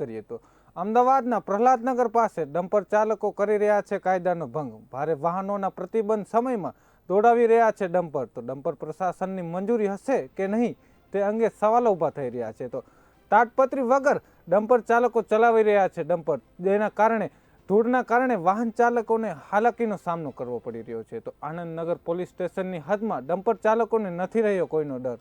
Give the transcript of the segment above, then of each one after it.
કરીએ તો. અમદાવાદના પ્રહલાદનગર પાસે ડમ્પર ચાલકો કરી રહ્યા છે કાયદાનો ભંગ. ભારે વાહનોના પ્રતિબંધ સમયમાં દોડાવી રહ્યા છે ડમ્પર. તો ડમ્પર પ્રશાસનની મંજૂરી હશે કે નહીં તે અંગે સવાલો ઊભા થઈ રહ્યા છે. તો તાટપત્રી વગર ડમ્પર ચાલકો ચલાવી રહ્યા છે ડમ્પર. જેના કારણે, ધૂળના કારણે વાહન ચાલકોને હાલાકીનો સામનો કરવો પડી રહ્યો છે. તો આનંદનગર પોલીસ સ્ટેશનની હદમાં ડમ્પર ચાલકોને નથી રહ્યો કોઈનો ડર.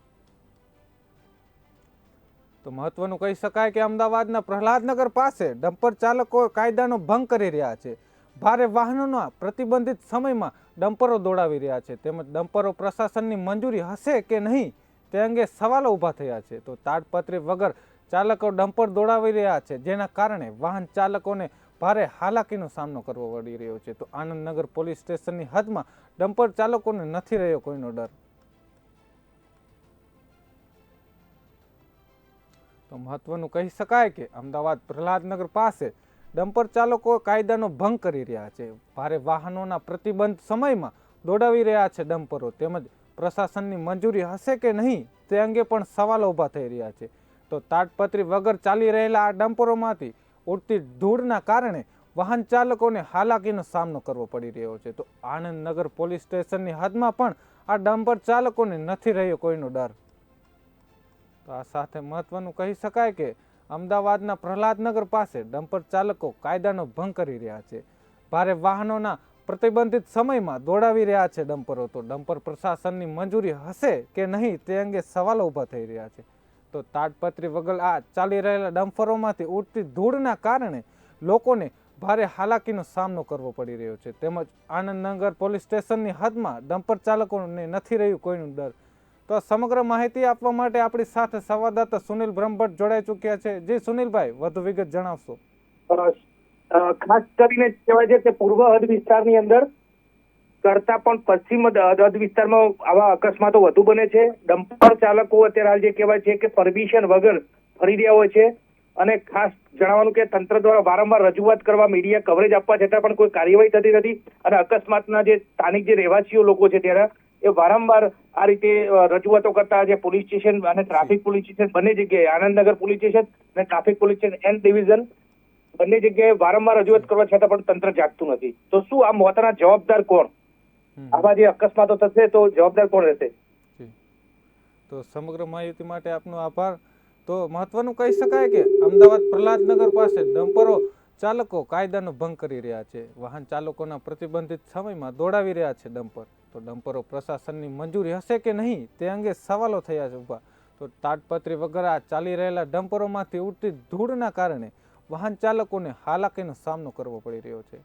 તો મહત્વનું કહી શકાય કે અમદાવાદના પ્રહલાદનગર પાસે ડમ્પર ચાલકો કાયદાનો ભંગ કરી રહ્યા છે. ભારે વાહનોના પ્રતિબંધિત સમયમાં ડમ્પરો દોડાવી રહ્યા છે. તેમજ ડમ્પરો પ્રશાસનની મંજૂરી હશે કે નહીં તે અંગે સવાલો ઊભા થયા છે. તો તાડપત્રી વગર ચાલકો ડમ્પર દોડાવી રહ્યા છે, જેના કારણે વાહન ચાલકોને ભારે હાલાકીનો સામનો કરવો પડી રહ્યો છે. તો આનંદનગર પોલીસ સ્ટેશનની હદમાં ડમ્પર ચાલકોને નથી રહ્યો કોઈનો ડર. તો મહત્વનું કહી શકાય કે અમદાવાદ પ્રહલાદનગર પાસે ડમ્પર ચાલકો કાયદાનો ભંગ કરી રહ્યા છે. ભારે વાહનોના પ્રતિબંધ સમયમાં દોડાવી રહ્યા છે ડમ્પરો. તેમજ પ્રશાસનની મંજૂરી હશે કે નહીં તે અંગે પણ સવાલો ઊભા થઈ રહ્યા છે. તો તાટપત્રી વગર ચાલી રહેલા આ ડમ્પરોમાંથી ઉડતી ધૂળના કારણે વાહન ચાલકોને હાલાકીનો સામનો કરવો પડી રહ્યો છે. તો આનંદનગર પોલીસ સ્ટેશનની હદમાં પણ આ ડમ્પર ચાલકોને નથી રહ્યો કોઈનો ડર. તો આ સાથે મહત્વનું કહી શકાય કે અમદાવાદના પ્રહલાદનગર પાસે ડમ્પર ચાલકો કાયદાનો ભંગ કરી રહ્યા છે. ભારે વાહનોના પ્રતિબંધિત સમયમાં દોડાવી રહ્યા છે ડમ્પરો. તો ડમ્પર પ્રશાસનની મંજૂરી હશે કે નહીં તે અંગે સવાલો ઊભા થઈ રહ્યા છે. તો તાડપત્રી વગર આ ચાલી રહેલા ડમ્પરોમાંથી ઉડતી ધૂળના કારણે લોકોને ભારે હાલાકીનો સામનો કરવો પડી રહ્યો છે. તેમજ આનંદનગર પોલીસ સ્ટેશનની હદમાં ડમ્પર ચાલકોને નથી રહ્યું કોઈનું ડર. તો સમગ્ર માહિતી આપવા માટે આપણી સાથે સંવાદદાતા સુનિલ બ્રહ્મભટ્ટ જોડાઈ ચૂક્યા છે. જી સુનિલભાઈ, વધુ વિગત જણાવશો. ખાસ કરીને કહેવાય છે કે પૂર્વ હદ વિસ્તારની અંદર કરતા પણ પશ્ચિમ હદ વિસ્તારમાં આવા અકસ્માતો વધુ બને છે. ડમ્પર ચાલકો અત્યારે હાલ જે કહેવાય છે કે પરમિશન વગર ફરી રહ્યા હોય છે અને ખાસ જણાવવાનું કે તંત્ર દ્વારા વારંવાર રજૂઆત કરવા, મીડિયા કવરેજ આપવા છતાં પણ કોઈ કાર્યવાહી થતી નથી અને અકસ્માતના જે સ્થાનિક જે રહેવાસીઓ લોકો છે ત્યારે એ વારંવાર આ રીતે રજૂઆતો કરતા જે પોલીસ સ્ટેશન અને ટ્રાફિક પોલીસ સ્ટેશન બંને જગ્યાએ આનંદનગર પોલીસ સ્ટેશન અને traffic police station N division બંને જગ્યાએ વારંવાર રજૂઆત કરવા છતાં પણ તંત્ર જાગતું નથી. તો શું આ મોતના જવાબદાર કોણ. આવા જે અકસ્માતો થશે તો જવાબદાર કોણ રહેશે? તો સમગ્ર માહિતી માટે આપનો આભાર. તો મહત્વનું કહી શકાય કે અમદાવાદ પ્રહલાદનગર પાસે ડમ્પરો ચાલકો કાયદાનો ભંગ કરી રહ્યા છે. વાહન ચાલકોના પ્રતિબંધિત સમયમાં દોડાવી રહ્યા છે ડમ્પર. તો ડમ્પરો પ્રશાસનની મંજૂરી હશે કે નહીં તે અંગે સવાલો થયા છે ઊભા. તો તાટપત્રી વગર આ ચાલી રહેલા ડમ્પરોમાંથી ઉડતી ધૂળના કારણે વાહન ચાલકોને હાલાકીનો સામનો કરવો પડી રહ્યો છે.